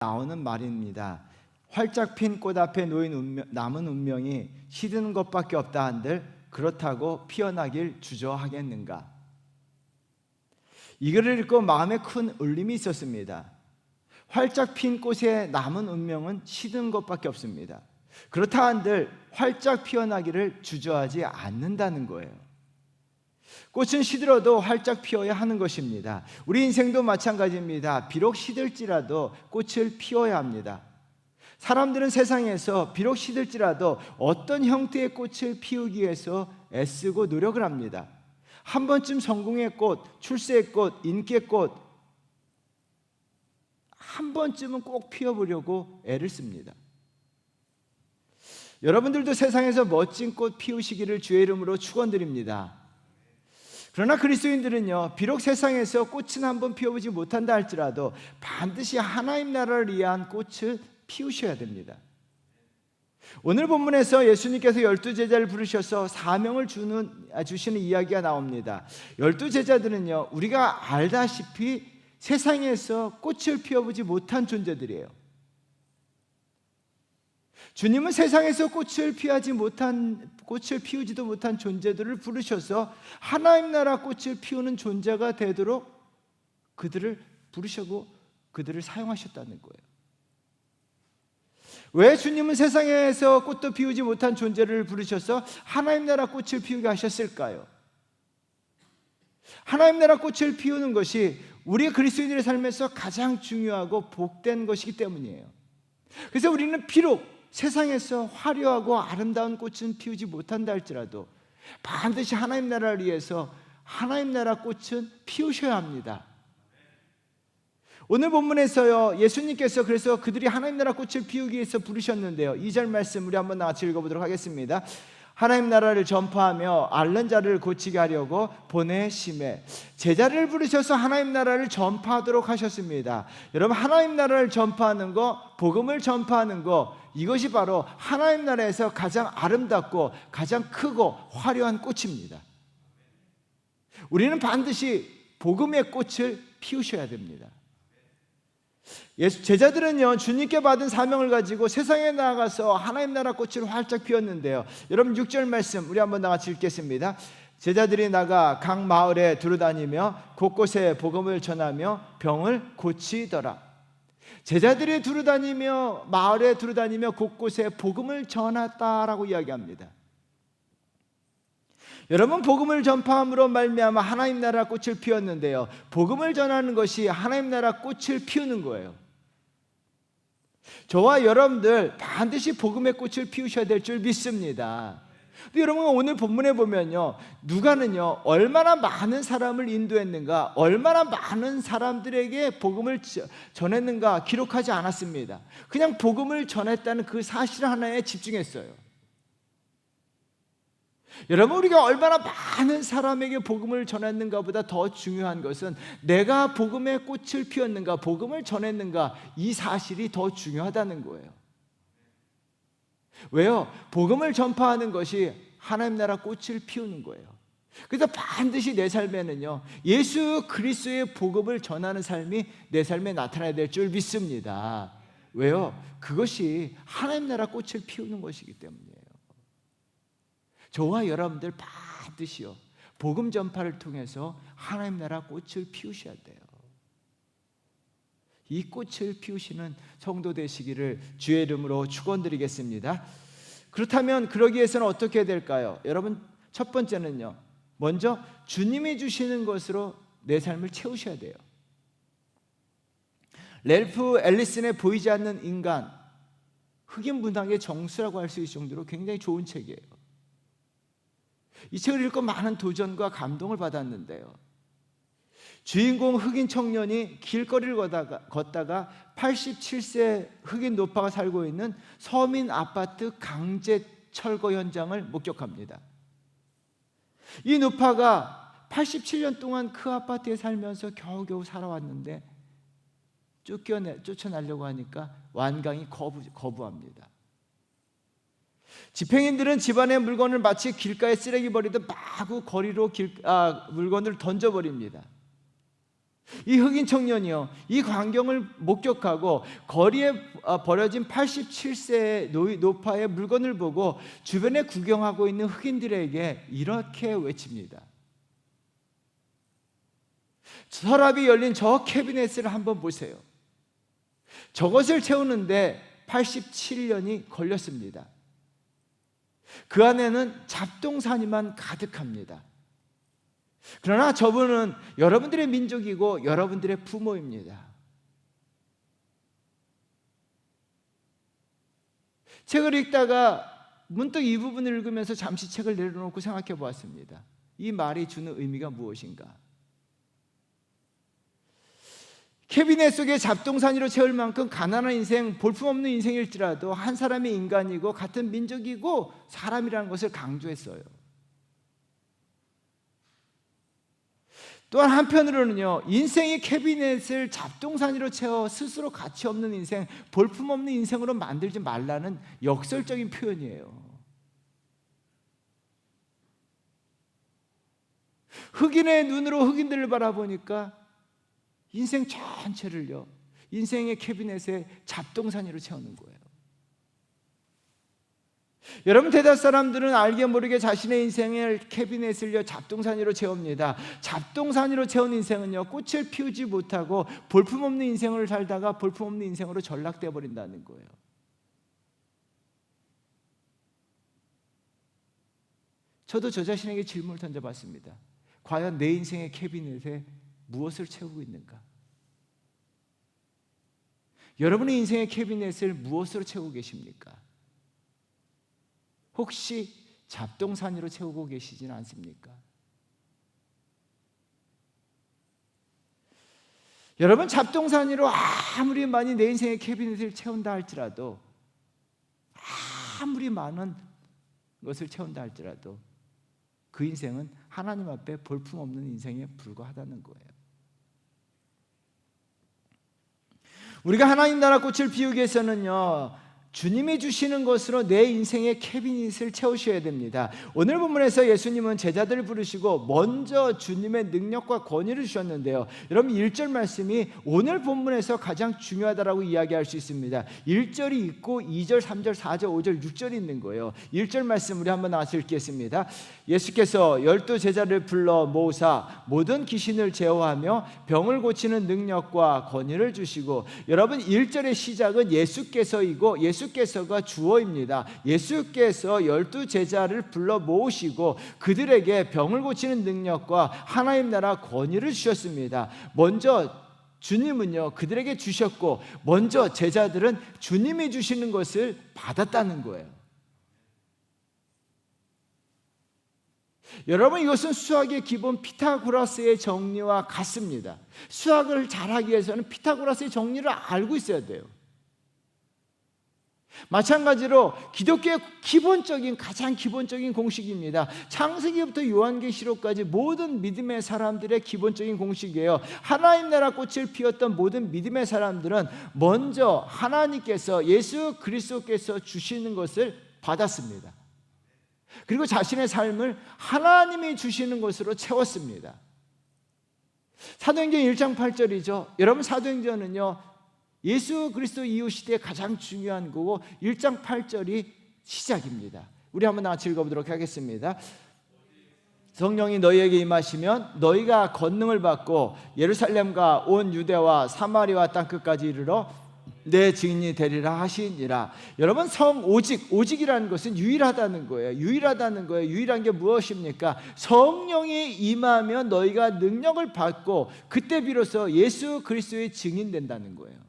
나오는 말입니다. 활짝 핀 꽃 앞에 놓인 운명, 남은 운명이 시드는 것밖에 없다 한들 그렇다고 피어나길 주저하겠는가? 이 글을 읽고 마음에 큰 울림이 있었습니다. 활짝 핀 꽃에 남은 운명은 시든 것밖에 없습니다. 그렇다 한들 활짝 피어나기를 주저하지 않는다는 거예요. 꽃은 시들어도 활짝 피어야 하는 것입니다. 우리 인생도 마찬가지입니다. 비록 시들지라도 꽃을 피워야 합니다. 사람들은 세상에서 비록 시들지라도 어떤 형태의 꽃을 피우기 위해서 애쓰고 노력을 합니다. 한 번쯤 성공의 꽃, 출세의 꽃, 인기의 꽃, 한 번쯤은 꼭 피워보려고 애를 씁니다. 여러분들도 세상에서 멋진 꽃 피우시기를 주의 이름으로 축원드립니다. 그러나 그리스도인들은요, 비록 세상에서 꽃은 한 번 피워보지 못한다 할지라도 반드시 하나님 나라를 위한 꽃을 피우셔야 됩니다. 오늘 본문에서 예수님께서 열두 제자를 부르셔서 사명을 주는 아, 주시는 이야기가 나옵니다. 열두 제자들은요, 우리가 알다시피 세상에서 꽃을 피워보지 못한 존재들이에요. 주님은 세상에서 꽃을 피하지 못한 꽃을 피우지도 못한 존재들을 부르셔서 하나님 나라 꽃을 피우는 존재가 되도록 그들을 부르시고 그들을 사용하셨다는 거예요. 왜 주님은 세상에서 꽃도 피우지 못한 존재를 부르셔서 하나님 나라 꽃을 피우게 하셨을까요? 하나님 나라 꽃을 피우는 것이 우리 그리스도인들의 삶에서 가장 중요하고 복된 것이기 때문이에요. 그래서 우리는 비록 세상에서 화려하고 아름다운 꽃은 피우지 못한다 할지라도 반드시 하나님 나라를 위해서 하나님 나라 꽃은 피우셔야 합니다. 오늘 본문에서요 예수님께서 그래서 그들이 하나님 나라 꽃을 피우기 위해서 부르셨는데요. 2절 말씀 우리 한번 같이 읽어보도록 하겠습니다. 하나님 나라를 전파하며 앓는 자를 고치게 하려고 보내심에 제자를 부르셔서 하나님 나라를 전파하도록 하셨습니다. 여러분 하나님 나라를 전파하는 거, 복음을 전파하는 거 이것이 바로 하나님 나라에서 가장 아름답고 가장 크고 화려한 꽃입니다. 우리는 반드시 복음의 꽃을 피우셔야 됩니다. 예수 제자들은요 주님께 받은 사명을 가지고 세상에 나가서 하나님 나라 꽃을 활짝 피웠는데요. 여러분 6절 말씀 우리 한번 다 같이 읽겠습니다. 제자들이 나가 각 마을에 두루다니며 곳곳에 복음을 전하며 병을 고치더라. 제자들이 두루다니며 마을에 두루다니며 곳곳에 복음을 전했다라고 이야기합니다. 여러분 복음을 전파함으로 말미암아 하나님 나라 꽃을 피웠는데요. 복음을 전하는 것이 하나님 나라 꽃을 피우는 거예요. 저와 여러분들 반드시 복음의 꽃을 피우셔야 될 줄 믿습니다. 여러분 오늘 본문에 보면요. 누가는요. 얼마나 많은 사람을 인도했는가, 얼마나 많은 사람들에게 복음을 전했는가 기록하지 않았습니다. 그냥 복음을 전했다는 그 사실 하나에 집중했어요. 여러분 우리가 얼마나 많은 사람에게 복음을 전했는가 보다 더 중요한 것은 내가 복음의 꽃을 피웠는가 복음을 전했는가 이 사실이 더 중요하다는 거예요. 왜요? 복음을 전파하는 것이 하나님 나라 꽃을 피우는 거예요. 그래서 반드시 내 삶에는요 예수 그리스도의 복음을 전하는 삶이 내 삶에 나타나야 될 줄 믿습니다. 왜요? 그것이 하나님 나라 꽃을 피우는 것이기 때문이에요. 저와 여러분들 반드시요 복음 전파를 통해서 하나님 나라 꽃을 피우셔야 돼요. 이 꽃을 피우시는 성도 되시기를 주의 이름으로 축원드리겠습니다. 그렇다면 그러기 위해서는 어떻게 해야 될까요? 여러분 첫 번째는요. 먼저 주님이 주시는 것으로 내 삶을 채우셔야 돼요. 렐프 앨리슨의 보이지 않는 인간 흑인 문학의 정수라고 할 수 있을 정도로 굉장히 좋은 책이에요. 이 책을 읽고 많은 도전과 감동을 받았는데요. 주인공 흑인 청년이 길거리를 걷다가, 걷다가 87세 흑인 노파가 살고 있는 서민 아파트 강제 철거 현장을 목격합니다. 이 노파가 87년 동안 그 아파트에 살면서 겨우겨우 살아왔는데 쫓겨내, 쫓아내려고 하니까 완강히 거부, 거부합니다. 집행인들은 집안의 물건을 마치 길가에 쓰레기 버리듯 마구 거리로 길, 아, 물건을 던져버립니다. 이 흑인 청년이요, 이 광경을 목격하고 거리에 어, 버려진 87세의 노- 노파의 물건을 보고 주변에 구경하고 있는 흑인들에게 이렇게 외칩니다. 서랍이 열린 저 캐비넷을 한번 보세요. 저것을 채우는데 87년이 걸렸습니다. 그 안에는 잡동사니만 가득합니다. 그러나 저분은 여러분들의 민족이고 여러분들의 부모입니다. 책을 읽다가 문득 이 부분을 읽으면서 잠시 책을 내려놓고 생각해 보았습니다. 이 말이 주는 의미가 무엇인가? 캐비넷 속에 잡동사니로 채울 만큼 가난한 인생, 볼품없는 인생일지라도 한 사람이 인간이고 같은 민족이고 사람이라는 것을 강조했어요. 또한 한편으로는요, 인생의 캐비넷을 잡동사니로 채워 스스로 가치 없는 인생, 볼품없는 인생으로 만들지 말라는 역설적인 표현이에요. 흑인의 눈으로 흑인들을 바라보니까 인생 전체를요, 인생의 캐비넷에 잡동사니로 채우는 거예요. 여러분 대다수 사람들은 알게 모르게 자신의 인생을 캐비넷을요 잡동사니로 채웁니다. 잡동사니로 채운 인생은요 꽃을 피우지 못하고 볼품없는 인생을 살다가 볼품없는 인생으로 전락돼 버린다는 거예요. 저도 저 자신에게 질문을 던져봤습니다. 과연 내 인생의 캐비넷에 무엇을 채우고 있는가? 여러분의 인생의 캐비넷을 무엇으로 채우고 계십니까? 혹시 잡동사니로 채우고 계시지는 않습니까? 여러분 잡동사니로 아무리 많이 내 인생의 캐비넷을 채운다 할지라도 아무리 많은 것을 채운다 할지라도 그 인생은 하나님 앞에 볼품없는 인생에 불과하다는 거예요. 우리가 하나님 나라 꽃을 피우기 위해서는요. 주님이 주시는 것으로 내 인생의 캐비닛을 채우셔야 됩니다. 오늘 본문에서 예수님은 제자들을 부르시고 먼저 주님의 능력과 권위를 주셨는데요. 여러분 1절 말씀이 오늘 본문에서 가장 중요하다라고 이야기할 수 있습니다. 1절이 있고 2절, 3절, 4절, 5절, 6절이 있는 거예요. 1절 말씀 우리 한번 나와서 읽겠습니다. 예수께서 열두 제자를 불러 모으사 모든 귀신을 제어하며 병을 고치는 능력과 권위를 주시고 여러분 1절의 시작은 예수께서이고 예수 께서가 주어입니다. 예수께서 열두 제자를 불러 모으시고 그들에게 병을 고치는 능력과 하나님 나라 권위를 주셨습니다. 먼저 주님은요 그들에게 주셨고 먼저 제자들은 주님이 주시는 것을 받았다는 거예요. 여러분 이것은 수학의 기본 피타고라스의 정리와 같습니다. 수학을 잘하기 위해서는 피타고라스의 정리를 알고 있어야 돼요. 마찬가지로 기독교의 기본적인 가장 기본적인 공식입니다. 창세기부터 요한계시록까지 모든 믿음의 사람들의 기본적인 공식이에요. 하나님 나라 꽃을 피웠던 모든 믿음의 사람들은 먼저 하나님께서 예수 그리스도께서 주시는 것을 받았습니다. 그리고 자신의 삶을 하나님이 주시는 것으로 채웠습니다. 사도행전 1장 8절이죠. 여러분 사도행전은요. 예수 그리스도 이후 시대에 가장 중요한 거고 1장 8절이 시작입니다. 우리 한번 같이 읽어보도록 하겠습니다. 성령이 너희에게 임하시면 너희가 권능을 받고 예루살렘과 온 유대와 사마리아 땅 끝까지 이르러 내 증인이 되리라 하시니라. 여러분 성 오직 오직이라는 것은 유일하다는 거예요. 유일하다는 거예요. 유일한 게 무엇입니까? 성령이 임하면 너희가 능력을 받고 그때 비로소 예수 그리스도의 증인 된다는 거예요.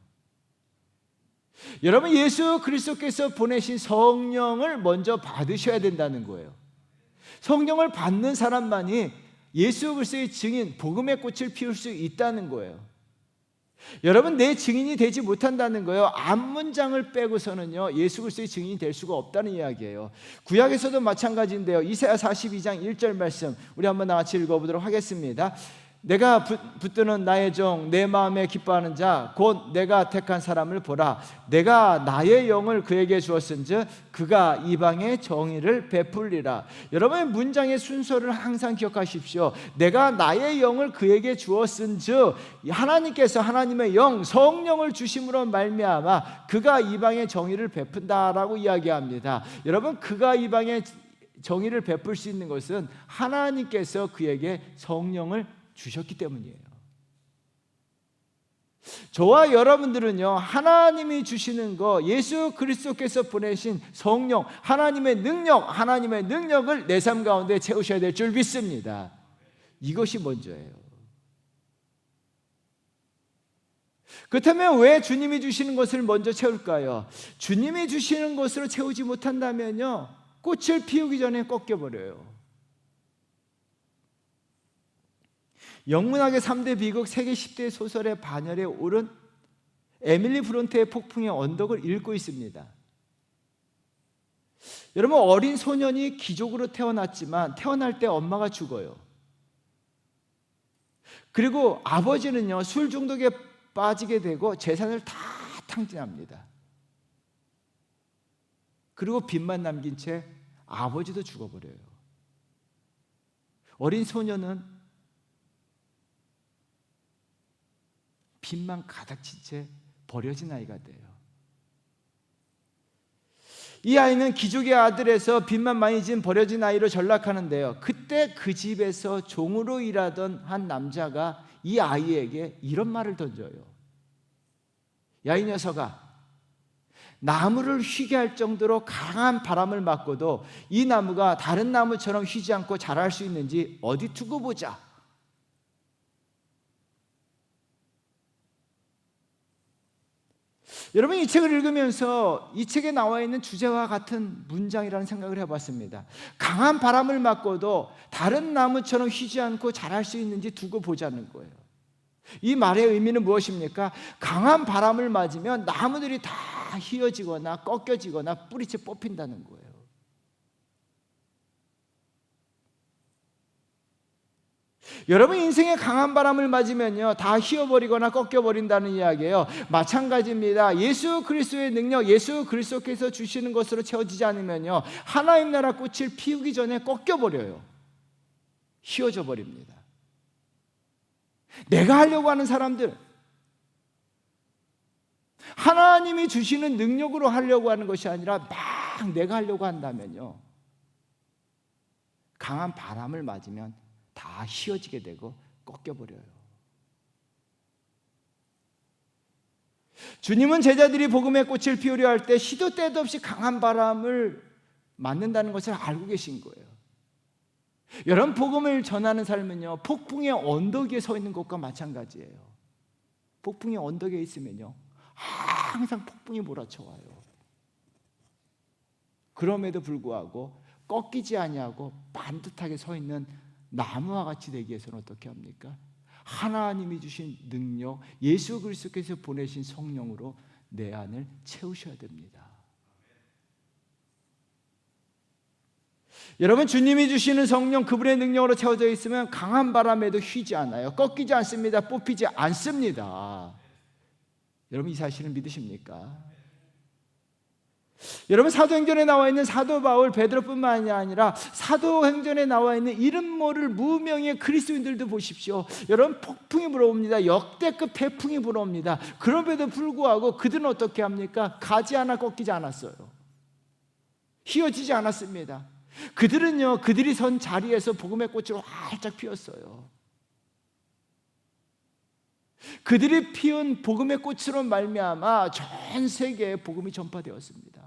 여러분 예수 그리스도께서 보내신 성령을 먼저 받으셔야 된다는 거예요. 성령을 받는 사람만이 예수 그리스도의 증인, 복음의 꽃을 피울 수 있다는 거예요. 여러분 내 증인이 되지 못한다는 거예요. 앞 문장을 빼고서는요 예수 그리스도의 증인이 될 수가 없다는 이야기예요. 구약에서도 마찬가지인데요. 이사야 42장 1절 말씀 우리 한번 같이 읽어 보도록 하겠습니다. 내가 붙- 붙드는 나의 종, 내 마음에 기뻐하는 자, 곧 내가 택한 사람을 보라. 내가 나의 영을 그에게 주었은즉 그가 이방의 정의를 베풀리라. 여러분 문장의 순서를 항상 기억하십시오. 내가 나의 영을 그에게 주었은즉 하나님께서 하나님의 영, 성령을 주심으로 말미암아 그가 이방의 정의를 베푼다라고 이야기합니다. 여러분 그가 이방의 정의를 베풀 수 있는 것은 하나님께서 그에게 성령을 주셨기 때문이에요. 저와 여러분들은요, 하나님이 주시는 거, 예수 그리스도께서 보내신 성령, 하나님의 능력, 하나님의 능력을 내 삶 가운데 채우셔야 될 줄 믿습니다. 이것이 먼저예요. 그렇다면 왜 주님이 주시는 것을 먼저 채울까요? 주님이 주시는 것으로 채우지 못한다면요, 꽃을 피우기 전에 꺾여버려요. 영문학의 3대 비극 세계 10대 소설의 반열에 오른 에밀리 브론테의 폭풍의 언덕을 읽고 있습니다. 여러분 어린 소년이 기족으로 태어났지만 태어날 때 엄마가 죽어요. 그리고 아버지는요 술 중독에 빠지게 되고 재산을 다 탕진합니다. 그리고 빚만 남긴 채 아버지도 죽어버려요. 어린 소년은 빚만 가득 친 채 버려진 아이가 돼요. 이 아이는 기족의 아들에서 빚만 많이 진 버려진 아이로 전락하는데요. 그때 그 집에서 종으로 일하던 한 남자가 이 아이에게 이런 말을 던져요. 야, 이 녀석아. 나무를 휘게 할 정도로 강한 바람을 맞고도 이 나무가 다른 나무처럼 휘지 않고 자랄 수 있는지 어디 두고 보자. 여러분 이 책을 읽으면서 이 책에 나와 있는 주제와 같은 문장이라는 생각을 해봤습니다. 강한 바람을 맞고도 다른 나무처럼 휘지 않고 자랄 수 있는지 두고 보자는 거예요. 이 말의 의미는 무엇입니까? 강한 바람을 맞으면 나무들이 다 휘어지거나 꺾여지거나 뿌리채 뽑힌다는 거예요. 여러분 인생에 강한 바람을 맞으면요 다 휘어버리거나 꺾여버린다는 이야기예요. 마찬가지입니다. 예수 그리스도의 능력, 예수 그리스도께서 주시는 것으로 채워지지 않으면요 하나님 나라 꽃을 피우기 전에 꺾여버려요. 휘어져 버립니다. 내가 하려고 하는 사람들, 하나님이 주시는 능력으로 하려고 하는 것이 아니라 막 내가 하려고 한다면요 강한 바람을 맞으면 다 휘어지게 되고 꺾여버려요. 주님은 제자들이 복음의 꽃을 피우려 할 때 시도 때도 없이 강한 바람을 맞는다는 것을 알고 계신 거예요. 여러분 복음을 전하는 삶은요 폭풍의 언덕 위에 서 있는 것과 마찬가지예요. 폭풍의 언덕에 있으면요 항상 폭풍이 몰아쳐와요. 그럼에도 불구하고 꺾이지 아니하고 반듯하게 서 있는 나무와 같이 되기 위해서는 어떻게 합니까? 하나님이 주신 능력, 예수 그리스도께서 보내신 성령으로 내 안을 채우셔야 됩니다. 여러분 주님이 주시는 성령 그분의 능력으로 채워져 있으면 강한 바람에도 휘지 않아요. 꺾이지 않습니다. 뽑히지 않습니다. 여러분 이 사실을 믿으십니까? 여러분 사도행전에 나와 있는 사도 바울 베드로뿐만이 아니라 사도행전에 나와 있는 이름 모를 무명의 그리스도인들도 보십시오. 여러분 폭풍이 불어옵니다. 역대급 태풍이 불어옵니다. 그럼에도 불구하고 그들은 어떻게 합니까? 가지 않아 꺾이지 않았어요. 휘어지지 않았습니다. 그들은요, 그들이 선 자리에서 복음의 꽃으로 활짝 피었어요. 그들이 피운 복음의 꽃으로 말미암아 전 세계에 복음이 전파되었습니다.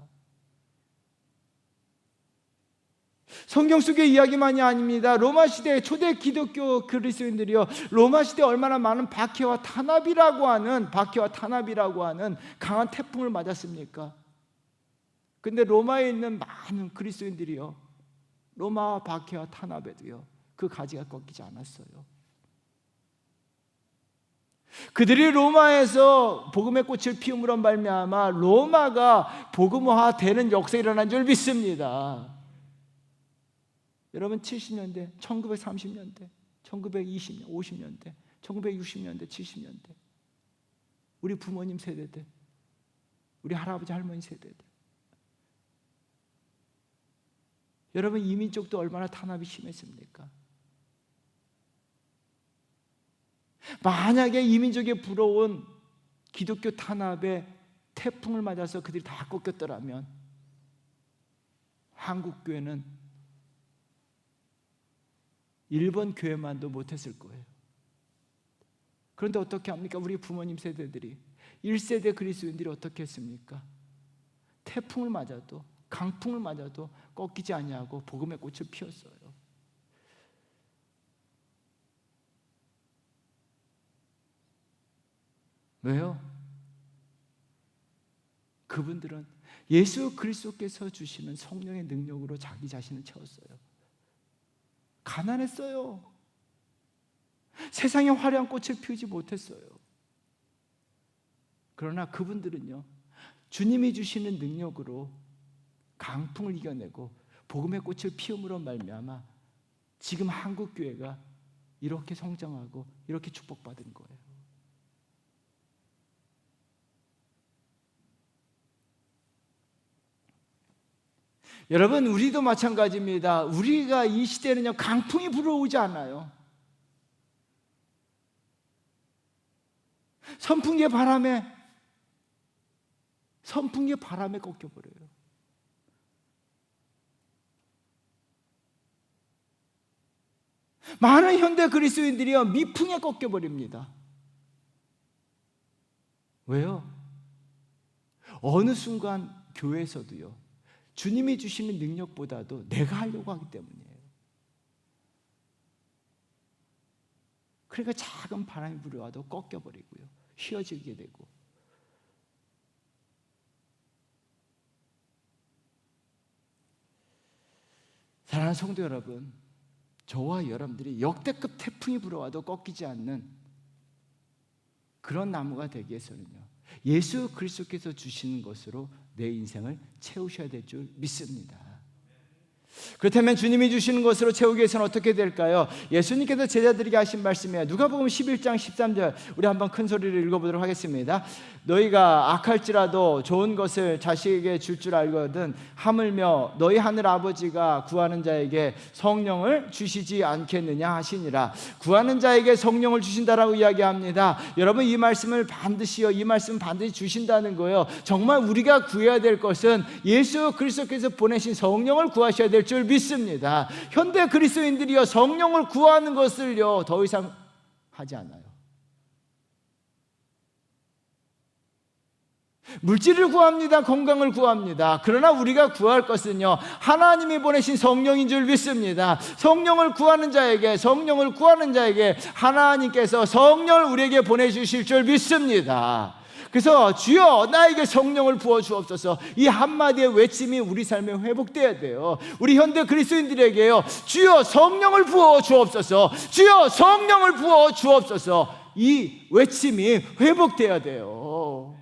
성경 속의 이야기만이 아닙니다. 로마 시대 초대 기독교 그리스도인들이요. 로마 시대 얼마나 많은 박해와 탄압이라고 하는 박해와 탄압이라고 하는 강한 태풍을 맞았습니까? 근데 로마에 있는 많은 그리스도인들이요. 로마 박해와 탄압에도요. 그 가지가 꺾이지 않았어요. 그들이 로마에서 복음의 꽃을 피움으로 말미암아 로마가 복음화 되는 역사가 일어난 줄 믿습니다. 여러분 70년대, 1930년대 1920년, 50년대, 1960년대, 70년대. 우리 부모님 세대들, 우리 할아버지 할머니 세대들. 여러분 이민 쪽도 얼마나 탄압이 심했습니까? 만약에 이민족에 불어온 기독교 탄압에 태풍을 맞아서 그들이 다 꺾였더라면 한국 교회는 일본 교회만도 못했을 거예요. 그런데 어떻게 합니까? 우리 부모님 세대들이 1세대 그리스도인들이 어떻게 했습니까? 태풍을 맞아도 강풍을 맞아도 꺾이지 아니하고 복음의 꽃을 피웠어요. 왜요? 그분들은 예수 그리스도께서 주시는 성령의 능력으로 자기 자신을 채웠어요. 가난했어요. 세상에 화려한 꽃을 피우지 못했어요. 그러나 그분들은요, 주님이 주시는 능력으로 강풍을 이겨내고 복음의 꽃을 피움으로 말미암아 지금 한국 교회가 이렇게 성장하고 이렇게 축복받은 거예요. 여러분 우리도 마찬가지입니다. 우리가 이 시대는요 강풍이 불어오지 않아요. 선풍기의 바람에 선풍기의 바람에 꺾여 버려요. 많은 현대 그리스도인들이요 미풍에 꺾여 버립니다. 왜요? 어느 순간 교회에서도요 주님이 주시는 능력보다도 내가 하려고 하기 때문이에요. 그러니까 작은 바람이 불어와도 꺾여버리고요. 휘어지게 되고. 사랑하는 성도 여러분, 저와 여러분들이 역대급 태풍이 불어와도 꺾이지 않는 그런 나무가 되기 위해서는요. 예수 그리스도께서 주시는 것으로 내 인생을 채우셔야 될 줄 믿습니다. 그렇다면 주님이 주시는 것으로 채우기 위해서는 어떻게 될까요? 예수님께서 제자들에게 하신 말씀이에요. 누가복음 11장 13절 우리 한번 큰 소리를 읽어 보도록 하겠습니다. 너희가 악할지라도 좋은 것을 자식에게 줄 줄 알거든 하물며 너희 하늘 아버지가 구하는 자에게 성령을 주시지 않겠느냐 하시니라. 구하는 자에게 성령을 주신다라고 이야기합니다. 여러분 이 말씀을 반드시요 이 말씀 반드시 주신다는 거예요. 정말 우리가 구해야 될 것은 예수 그리스도께서 보내신 성령을 구하셔야 될줄 믿습니다. 현대 그리스도인들이요 성령을 구하는 것을요 더 이상 하지 않아요. 물질을 구합니다. 건강을 구합니다. 그러나 우리가 구할 것은요, 하나님이 보내신 성령인 줄 믿습니다. 성령을 구하는 자에게, 성령을 구하는 자에게 하나님께서 성령을 우리에게 보내주실 줄 믿습니다. 그래서 주여 나에게 성령을 부어 주옵소서 이 한마디의 외침이 우리 삶에 회복돼야 돼요. 우리 현대 그리스도인들에게요. 주여 성령을 부어 주옵소서. 주여 성령을 부어 주옵소서. 이 외침이 회복돼야 돼요.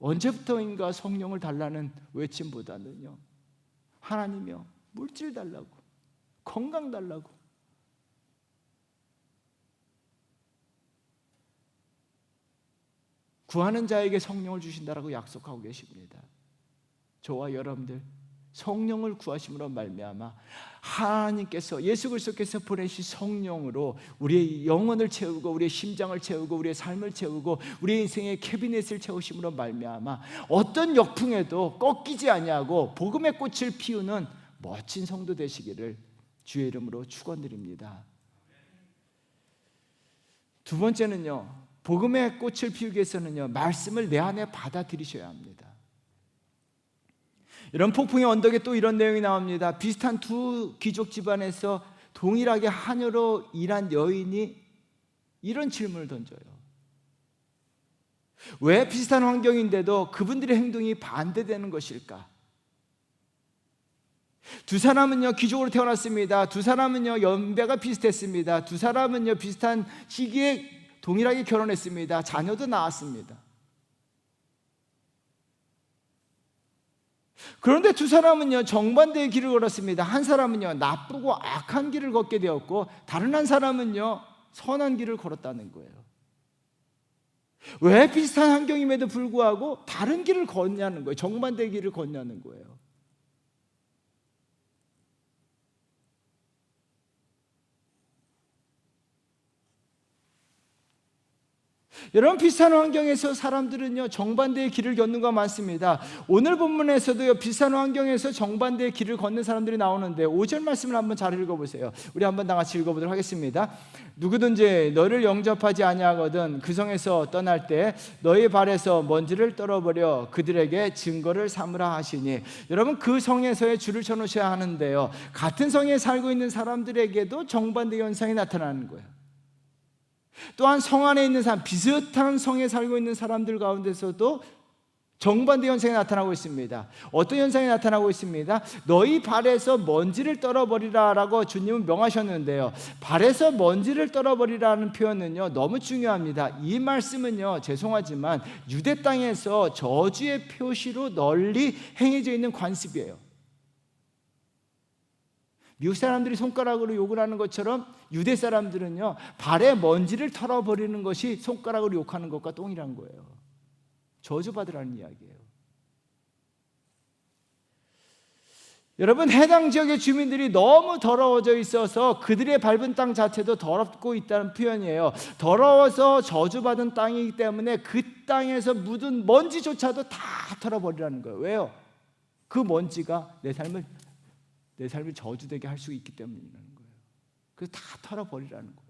언제부터인가 성령을 달라는 외침보다는요. 하나님이요. 물질 달라고. 건강 달라고. 구하는 자에게 성령을 주신다라고 약속하고 계십니다. 저와 여러분들 성령을 구하심으로 말미암아 하나님께서 예수 그리스도께서 보내신 성령으로 우리의 영혼을 채우고 우리의 심장을 채우고 우리의 삶을 채우고 우리의 인생의 캐비넷을 채우심으로 말미암아 어떤 역풍에도 꺾이지 아니하고 복음의 꽃을 피우는 멋진 성도 되시기를 주의 이름으로 축원드립니다. 두 번째는요. 복음의 꽃을 피우기 위해서는요. 말씀을 내 안에 받아들이셔야 합니다. 이런 폭풍의 언덕에 또 이런 내용이 나옵니다. 비슷한 두 귀족 집안에서 동일하게 하녀로 일한 여인이 이런 질문을 던져요. 왜 비슷한 환경인데도 그분들의 행동이 반대되는 것일까? 두 사람은요 귀족으로 태어났습니다. 두 사람은요 연배가 비슷했습니다. 두 사람은요 비슷한 시기에 동일하게 결혼했습니다. 자녀도 낳았습니다. 그런데 두 사람은요, 정반대의 길을 걸었습니다. 한 사람은요, 나쁘고 악한 길을 걷게 되었고, 다른 한 사람은요, 선한 길을 걸었다는 거예요. 왜 비슷한 환경임에도 불구하고 다른 길을 걷냐는 거예요. 정반대의 길을 걷냐는 거예요. 여러분 비슷한 환경에서 사람들은요 정반대의 길을 걷는 거 많습니다. 오늘 본문에서도요 비슷한 환경에서 정반대의 길을 걷는 사람들이 나오는데 5절 말씀을 한번 잘 읽어보세요. 우리 한번 다 같이 읽어보도록 하겠습니다. 누구든지 너를 영접하지 아니하거든 그 성에서 떠날 때 너희 발에서 먼지를 떨어버려 그들에게 증거를 삼으라 하시니 여러분 그 성에서의 줄을 쳐놓으셔야 하는데요 같은 성에 살고 있는 사람들에게도 정반대 현상이 나타나는 거예요. 또한 성 안에 있는 사람, 비슷한 성에 살고 있는 사람들 가운데서도 정반대 현상이 나타나고 있습니다. 어떤 현상이 나타나고 있습니다? 너희 발에서 먼지를 떨어버리라라고 주님은 명하셨는데요. 발에서 먼지를 떨어버리라는 표현은요, 너무 중요합니다. 이 말씀은요, 죄송하지만 유대 땅에서 저주의 표시로 널리 행해져 있는 관습이에요. 미국 사람들이 손가락으로 욕을 하는 것처럼 유대 사람들은요 발에 먼지를 털어버리는 것이 손가락으로 욕하는 것과 동일한 거예요. 저주받으라는 이야기예요. 여러분 해당 지역의 주민들이 너무 더러워져 있어서 그들의 밟은 땅 자체도 더럽고 있다는 표현이에요. 더러워서 저주받은 땅이기 때문에 그 땅에서 묻은 먼지조차도 다 털어버리라는 거예요. 왜요? 그 먼지가 내 삶을 내 삶을 저주되게 할 수 있기 때문이라는 거예요. 그래서 다 털어버리라는 거예요.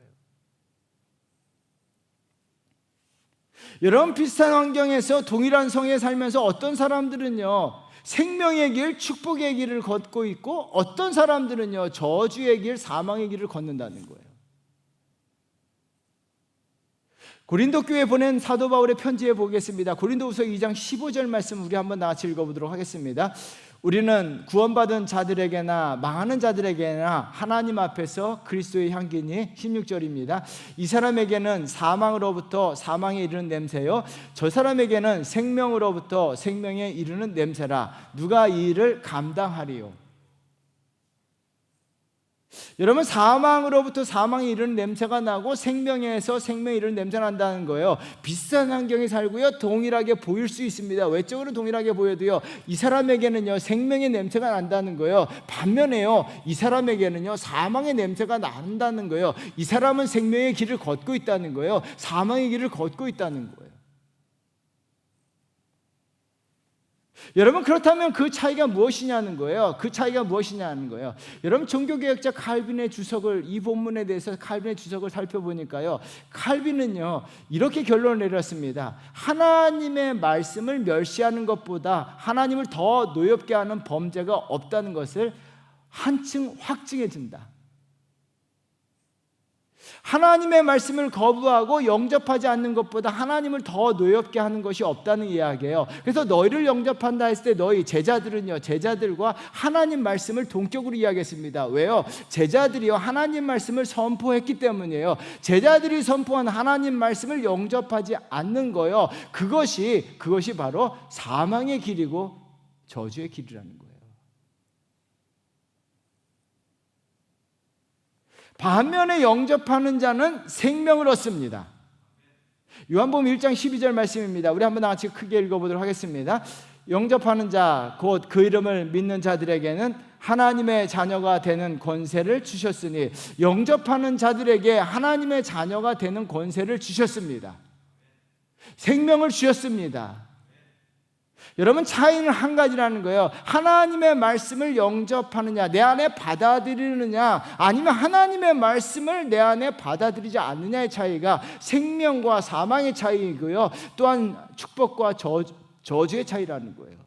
여러분 비슷한 환경에서 동일한 성에 살면서 어떤 사람들은요 생명의 길, 축복의 길을 걷고 있고 어떤 사람들은요 저주의 길, 사망의 길을 걷는다는 거예요. 고린도 교회 보낸 사도 바울의 편지에 보겠습니다. 고린도후서 2장 15절 말씀 우리 한번 같이 읽어보도록 하겠습니다. 우리는 구원받은 자들에게나 망하는 자들에게나 하나님 앞에서 그리스도의 향기니 16절입니다. 이 사람에게는 사망으로부터 사망에 이르는 냄새요. 저 사람에게는 생명으로부터 생명에 이르는 냄새라. 누가 이 일을 감당하리요? 여러분 사망으로부터 사망이 이르는 냄새가 나고 생명에서 생명이 이르는 냄새 난다는 거예요. 비슷한 환경에 살고요. 동일하게 보일 수 있습니다. 외적으로 동일하게 보여도요. 이 사람에게는요. 생명의 냄새가 난다는 거예요. 반면에요. 이 사람에게는요. 사망의 냄새가 난다는 거예요. 이 사람은 생명의 길을 걷고 있다는 거예요. 사망의 길을 걷고 있다는 거예요. 여러분 그렇다면 그 차이가 무엇이냐는 거예요. 그 차이가 무엇이냐는 거예요. 여러분 종교개혁자 칼빈의 주석을 이 본문에 대해서 칼빈의 주석을 살펴보니까요. 칼빈은요 이렇게 결론을 내렸습니다. 하나님의 말씀을 멸시하는 것보다 하나님을 더 노엽게 하는 범죄가 없다는 것을 한층 확증해 준다. 하나님의 말씀을 거부하고 영접하지 않는 것보다 하나님을 더 노엽게 하는 것이 없다는 이야기예요. 그래서 너희를 영접한다 했을 때 너희 제자들은요, 제자들과 하나님 말씀을 동격으로 이야기했습니다. 왜요? 제자들이요, 하나님 말씀을 선포했기 때문이에요. 제자들이 선포한 하나님 말씀을 영접하지 않는 거요. 그것이, 그것이 바로 사망의 길이고 저주의 길이라는 거예요. 반면에 영접하는 자는 생명을 얻습니다. 요한복음 1장 12절 말씀입니다. 우리 한번 같이 크게 읽어보도록 하겠습니다. 영접하는 자, 곧 그 이름을 믿는 자들에게는 하나님의 자녀가 되는 권세를 주셨으니 영접하는 자들에게 하나님의 자녀가 되는 권세를 주셨습니다. 생명을 주셨습니다. 여러분 차이는 한 가지라는 거예요. 하나님의 말씀을 영접하느냐, 내 안에 받아들이느냐, 아니면 하나님의 말씀을 내 안에 받아들이지 않느냐의 차이가 생명과 사망의 차이이고요. 또한 축복과 저주, 저주의 차이라는 거예요.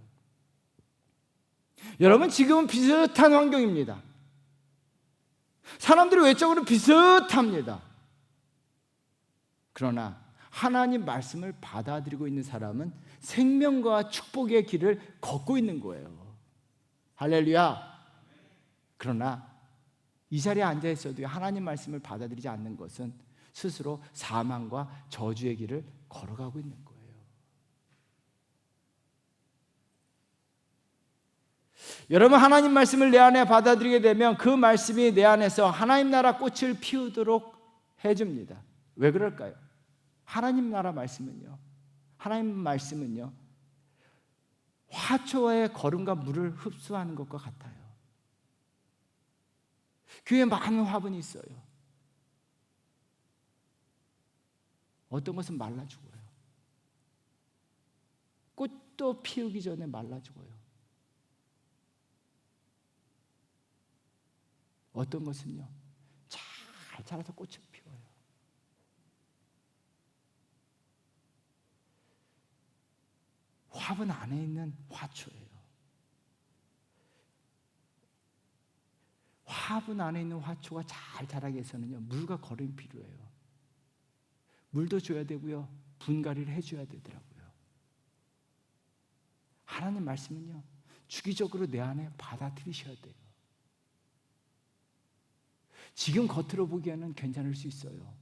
여러분 지금은 비슷한 환경입니다. 사람들이 외적으로 비슷합니다. 그러나 하나님 말씀을 받아들이고 있는 사람은 생명과 축복의 길을 걷고 있는 거예요. 할렐루야. 그러나 이 자리에 앉아 있어도 하나님 말씀을 받아들이지 않는 것은 스스로 사망과 저주의 길을 걸어가고 있는 거예요. 여러분 하나님 말씀을 내 안에 받아들이게 되면 그 말씀이 내 안에서 하나님 나라 꽃을 피우도록 해줍니다. 왜 그럴까요? 하나님 나라 말씀은요. 하나님 말씀은요. 화초의 거름과 물을 흡수하는 것과 같아요. 교회에 많은 화분이 있어요. 어떤 것은 말라 죽어요. 꽃도 피우기 전에 말라 죽어요. 어떤 것은요, 잘 자라서 꽃을 피워요. 화분 안에 있는 화초예요. 화분 안에 있는 화초가 잘 자라기 위해서는요, 물과 거름이 필요해요. 물도 줘야 되고요, 분갈이를 해줘야 되더라고요. 하나님 말씀은요, 주기적으로 내 안에 받아들이셔야 돼요. 지금 겉으로 보기에는 괜찮을 수 있어요.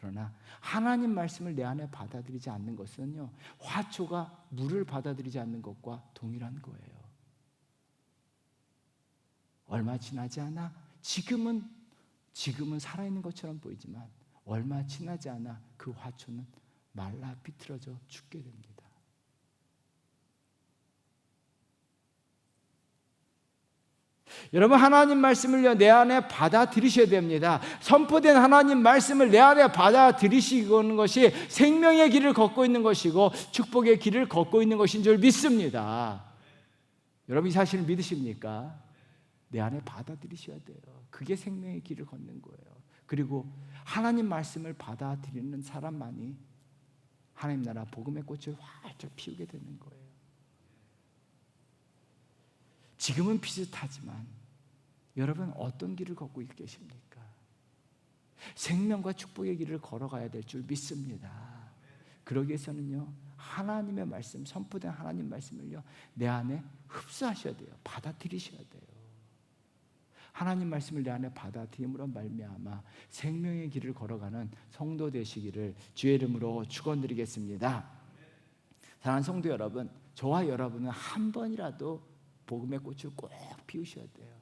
그러나 하나님 말씀을 내 안에 받아들이지 않는 것은요, 화초가 물을 받아들이지 않는 것과 동일한 거예요. 얼마 지나지 않아 지금은 지금은 살아 있는 것처럼 보이지만 얼마 지나지 않아 그 화초는 말라 비틀어져 죽게 됩니다. 여러분 하나님 말씀을 내 안에 받아들이셔야 됩니다. 선포된 하나님 말씀을 내 안에 받아들이시는 것이 생명의 길을 걷고 있는 것이고 축복의 길을 걷고 있는 것인 줄 믿습니다. 여러분 이 사실을 믿으십니까? 내 안에 받아들이셔야 돼요. 그게 생명의 길을 걷는 거예요. 그리고 하나님 말씀을 받아들이는 사람만이 하나님 나라 복음의 꽃을 활짝 피우게 되는 거예요. 지금은 비슷하지만 여러분 어떤 길을 걷고 계십니까? 생명과 축복의 길을 걸어가야 될 줄 믿습니다. 그러기 위해서는요 하나님의 말씀, 선포된 하나님 말씀을요 내 안에 흡수하셔야 돼요. 받아들이셔야 돼요. 하나님 말씀을 내 안에 받아들임으로 말미암아 생명의 길을 걸어가는 성도 되시기를 주의 이름으로 축원드리겠습니다. 사랑하는 성도 여러분, 저와 여러분은 한 번이라도 복음의 꽃을 꼭 피우셔야 돼요.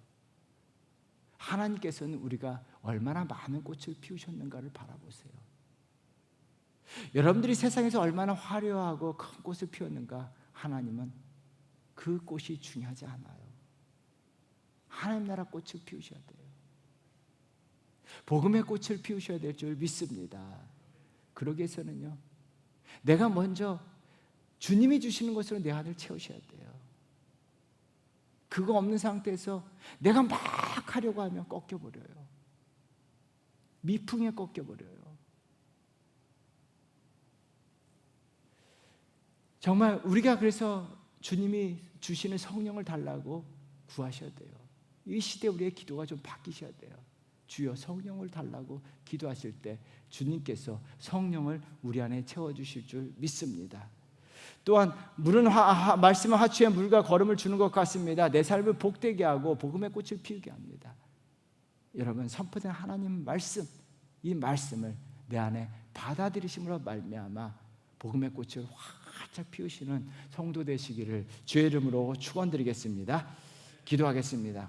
하나님께서는 우리가 얼마나 많은 꽃을 피우셨는가를 바라보세요. 여러분들이 세상에서 얼마나 화려하고 큰 꽃을 피웠는가 하나님은 그 꽃이 중요하지 않아요. 하나님 나라 꽃을 피우셔야 돼요. 복음의 꽃을 피우셔야 될 줄 믿습니다. 그러기 위해서는요. 내가 먼저 주님이 주시는 것으로 내 안을 채우셔야 돼요. 그거 없는 상태에서 내가 막 하려고 하면 꺾여버려요. 미풍에 꺾여버려요. 정말 우리가 그래서 주님이 주시는 성령을 달라고 구하셔야 돼요. 이 시대 우리의 기도가 좀 바뀌셔야 돼요. 주여 성령을 달라고 기도하실 때 주님께서 성령을 우리 안에 채워 주실 줄 믿습니다. 또한 물은 화, 하, 말씀은 하추에 물과 걸음을 주는 것 같습니다. 내 삶을 복되게 하고 복음의 꽃을 피우게 합니다. 여러분 선포된 하나님 말씀 이 말씀을 내 안에 받아들이심으로 말미암아 복음의 꽃을 활짝 피우시는 성도 되시기를 주의 이름으로 축원드리겠습니다. 기도하겠습니다.